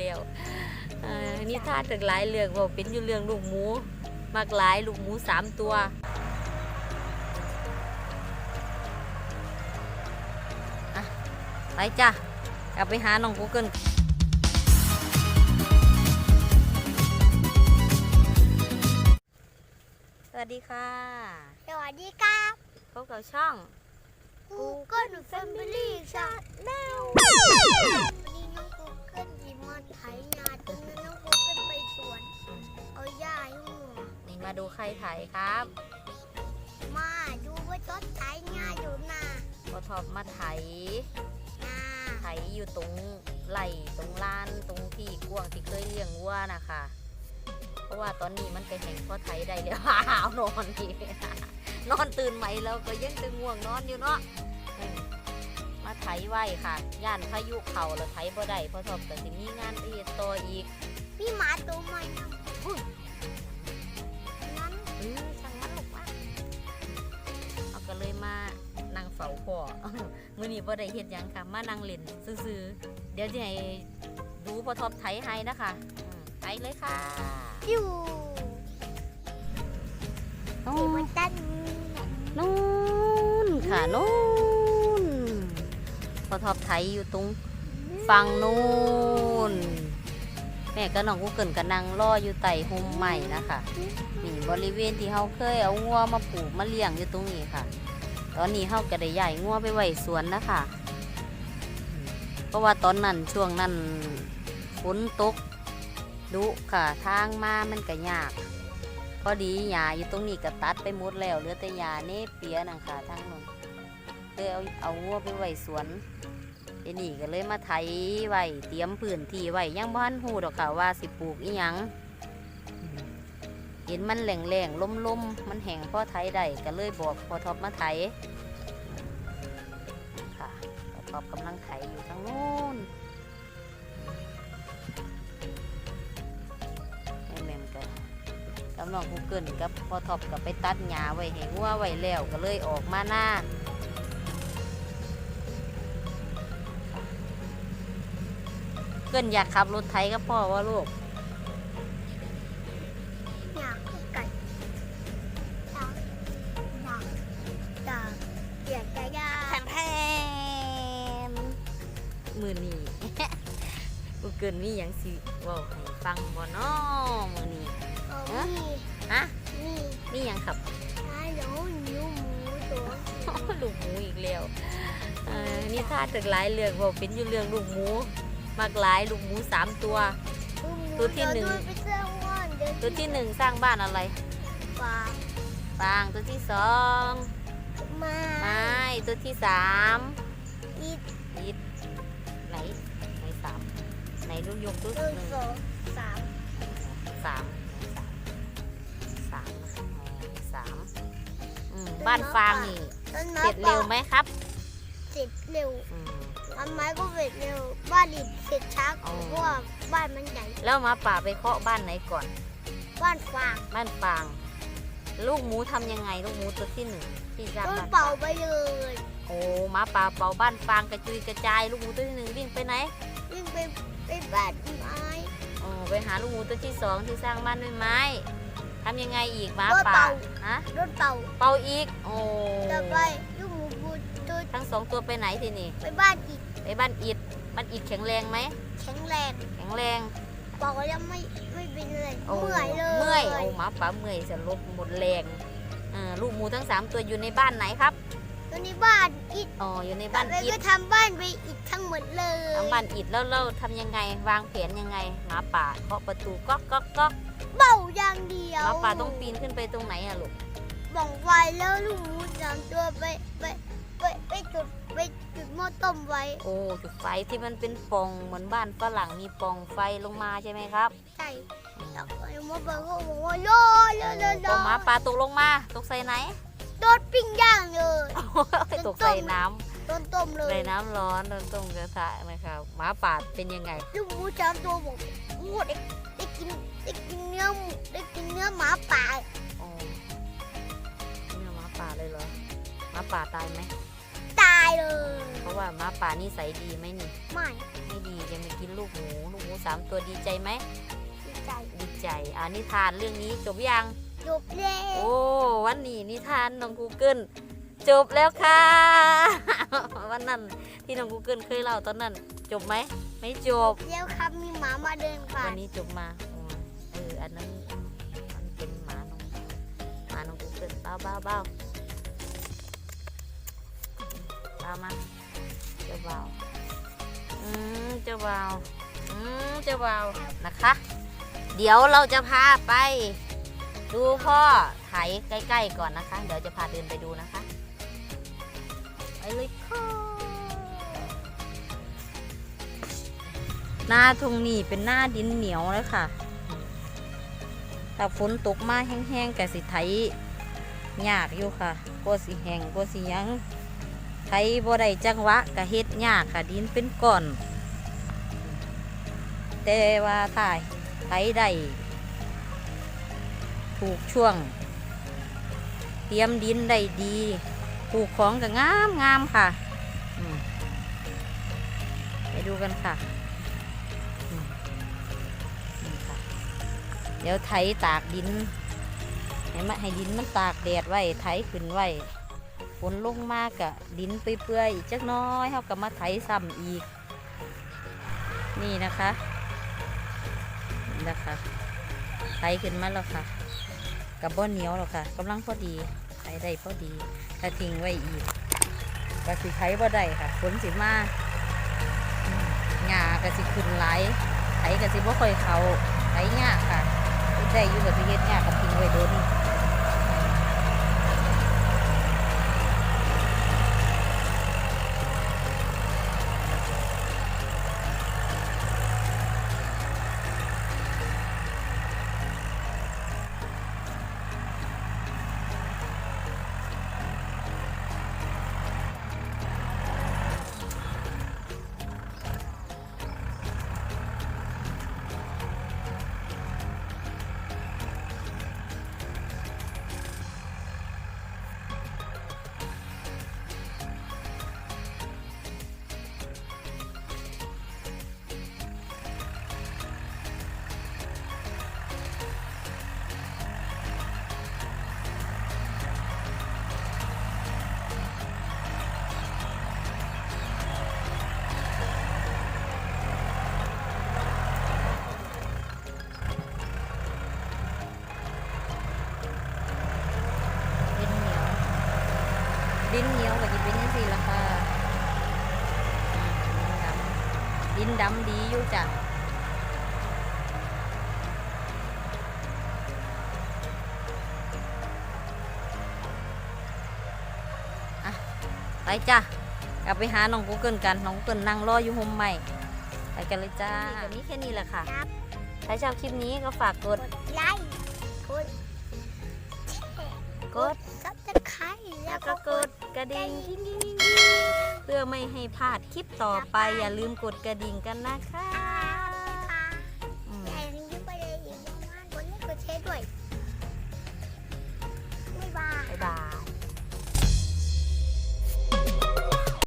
แล้วเอ่อนิทานถึงหลายเรื่องบอกเป็นอยู่เรื่องลูกหมูมากหลายลูกหมูสามตัวอะไปจ้ะกลับไปหาน้องกูเกิลสวัสดีค่ะ สวัสดีครับพบกับช่อง Google Family Channel มาไถนาตรงนั้นน้อง Google ไปสวน เอาหญ้าให้หัวนี่มาดูใครถ่ายครับ มาดูว่าต้นไถหญ้าอยู่นาพอทอบมาไถ นาไถอยู่ตรงไหลตรงลานตรงที่กว้างที่เคยเลี้ยงวัวนะคะ เพราะว่าตอนนี้มันก็แห้งพอไถได้แล้วอ้าวนอนทีนอนตื่นใหม่แล้วก็ยังตึงง่วงนอนอยู่เนาะอืมมา ไถไว้ค่ะ ย่านพายุเข่าแล้วไถบ่ได้พอทอบแต่สิมีงานไปเฮ็ดต่ออีกพี่หมาตัวใหม่นะอุ้ยนั้นเออช่างมันลูกว่าเอาก็เลยมานั่งเฝ้าพ่อมื้อนี้บ่ได้เฮ็ดหยังค่ะ มานั่งเล่นซื่อๆเดี๋ยวจะให้ดูพอทอบไถให้นะคะอืมไปเลยค่ะอยู่โอ้ที่มันตั้นนู่นค่ะนู่นพ อทอบไถอยู่ตรงฝั่งนู่นแม่ก็น้องกูเกินกันนั่งรออยู่ไต่โฮมใหม่นะคะนี่บริเวณที่เฮาเคยเอางัวมาปลูกมาเลี้ยงอยู่ตรงนี้ค่ะ ตอนนี้เฮาก็ได้ใหญ่งัวไปไว้สวนนะคะเพราะว่าตอนนั้นช่วงนั้นฝนตกดุค่ะ ทางมามันก็ยากพอดีหญ้าอยู่ตรงนี้ก็ตัดไปหมดแล้วเหลือแต่หญ้าเนเปียนังค่ะทั้งนั้นเลยเอาเอาวัวไปไว้สวน ไอ้นี่ก็เลยมาไถไว้เตรียมพื้นที่ไว้ยังบ้านหูดอกค่ะว่าสิปลูกอีหยังเห็นมันแหล่งๆล่มๆมันแห้งพ่อไถได้ก็เลยบอกพอทอบมาไถค่ะพอทอบกำลังไถอยู่ทางโน้นแม่แม่กันกับน้องกูเกิลกับพอท็อปกับไปตัดหญ้าไว้ให้งัวไว้แล้วก็เลยออกมาหน้า กิลอยากขับรถไถกับพ่อว่าลูก อยากให้ไก่อยากอยากอยากอยากจะยาแพมแพมมือนี้กูเกิลมีหยังสิว่าให้ฟังบ่น้อมือนี้เออนี่ฮะนี่มีหยังขับฮัลโหลหนูหมูตัวลูกหมูอีกแล้วนี่ถ้าถึงหลายเรื่องบอกเป็นอยู่เรื่องลูกหมู มากหลายลูกหมูสามตัว ตัวที่หนึ่งเดี๋ยวดูไปเสื้อว่อนเดี๋ยวตัวที่หนึ่งสร้างบ้านอะไรปลาฟางตัวที่สองมาไม้ตัวที่สามอีกอิฐไหนไหนสามไหนลูกยกตัวหนึ่งหนึ่งสองสามสามสามอ๋อสามอืมบ้านฟางนี่ต้นไม้เสร็จเร็วไหมครับ เสร็จเร็ว อืมต้นไม้ก็เสร็จเร็วบ้านดิบเสร็จช้าอ๋อเพราะว่าบ้านมันใหญ่แล้วหมาป่าไปเคาะบ้านไหนก่อน บ้านฟางบ้านฟาง ลูกหมูทำยังไงลูกหมูตัวที่หนึ่งที่สร้างต้นบ้านเป่าฟางไปเลยโอ้หมาป่าเป่าบ้านฟางกระจุยกระจาย ลูกหมูตัวที่หนึ่งวิ่งไปไหนวิ่งไปไปบ้านไม้โอ้ไปหาลูกหมูตัวที่สองที่สร้างบ้านด้วยไม้ทำยังไงอีกหมาโดนป่าเป่าฮะรถเป่าเป่าอีกโอ้จะไปลูกหมูบูตัวทั้งสองตัวไปไหนทีนี่ ไปบ้านอีก ไปบ้านอิดบ้านอิดแข็งแรงไหม แข็งแรง แข็งแรงเป่าแล้วไม่ไม่เป็นเลยโอ้เมื่อยเลยเมื่อยโอ้หมาป่าเมื่อยสลบหมดแรงอ่าลูกหมูทั้งสามตัวอยู่ในบ้านไหนครับตัวนี้บ้านอีกอ๋ออยู่ในบ้านแล้วอิก็ดทำบ้านไปอีกทั้งหมดเลยทำบ้านอิดแล้วเราทำยังไง วางแผนยังไงหมาป่าเคาะประตูก๊อกก๊อกก๊อกเป่าอย่างเดียหวมาป่าต้องปีนขึ้นไปตรงไหนอะลูกบ่องไฟแล้วลูกหมูสามตัวไปไป ไปไปจุดไปจุดหม้อต้มไว้ โอ้จุดไฟที่มันเป็นปล่องเหมือนบ้านฝรั่งมีปล่องไฟลงมาใช่ไหมครับใช่แล้วก็หมาป่าก็บอกว่าโลโลโลโลพอหมาป่าตกลงมาตกใส่ไหนโดนปิ้งย่างเลยตกใส่น้โดนต้มเลำยใส่น้ำร้อนโดนต้มกระทะนะครับหมาป่าเป็นยังไงลูกหมูสามตัวบอกโอ้ได้ได้กินได้กินเนื้อหมูได้กินเนื้อหมาป่าโอ้เนื้อหมาป่าเลยเหรอหมาป่าตายไหมตาย เลย เพราะว่าหมาป่านิสัยดีไหมนี่ ไม่ไม่ดีจะไม่กินกินลูกหมูลูกหมูสามตัวดีใจไหมดีใจดีใจอ่านิทานเรื่องนี้จบยัง จบแล้วโอ้วันนี้นิทานน้อง Google จบแล้วค่ะ วันนั้นที่น้อง Google เคยเล่าตอนนั้น จบไหมไม่จบ แล้วครับมีหมามาเดินผ่าวันนนี้จบมาอืมเอออันนั้นมันเป็นหมาน้องหมาน้อง Google เบ้าเบ้าเบ้าเบ้า มา เจ้าเบาอืมเจ้าเบาอืมเจ้าเบานะคะ เดี๋ยวเราจะพาไป ดูพ่อไถใกล้ๆก่อนนะคะ เดี๋ยวจะพาเดินไปดูนะคะไปเลยค่ะหน้าทงนี่เป็นหน้าดินเหนียวเลยค่ะถ้าฝนตกมาแห้งๆกับสิไถยากอยู่ค่ะกลัวสิแห้งกลัวสิยัง ไถบ่ได้จังหวะกะเฮ็ดยากค่ะดินเป็นก้อน แต่ว่าถ่ายไถได้ถูกช่วง เตรียมดินได้ดีปลูกของก็งามงามค่ะไปดูกันค่ะ เดี๋ยวไถตากดินให้มันให้ดินมันตากแดดไว้ไถขึ้นไว้ นลงมากะดินเปื่อยๆอีกจักน้อยเขาก็มาไถซ้ำอีก นี่นะคะนะคะไถขึ้นมาแล้วค่ะกับบ่เหนียวหรอกค่ะกำลังพอดีไถได้พอดี ถ้าทิ้งไว้อีกก็สิไถบ่ได้ค่ะฝนสิมาหญ้าก็สิขึ้นไหลไถก็สิบ่ค่อยเขาไถยากค่ะได้อยู่กับสิเฮ็ดยากกับทิ้งไว้โดน ดินเหนียวดินเหนียวก็จะเป็นยังสี่ละค่ะอืมดินดำดินดำดีอยู่จ้ะอะไปจ้ะกลับไปหาน้องกูเกิลกันน้องกูเกิลนั่งรออยู่โฮมใหม่ ไปกันเลยจ้าวันนี้แค่นี้แหละค่ะครับถ้าชอบคลิปนี้ก็ฝากกดกดไลค์กดแชร์กดซับสไครต์แล้แล้ววก็ก็กกดด กระดิ่งเพื่อไม่ให้พลาดคลิปต่อไปอย่าลืมกดกระดิ่งกันนะคะ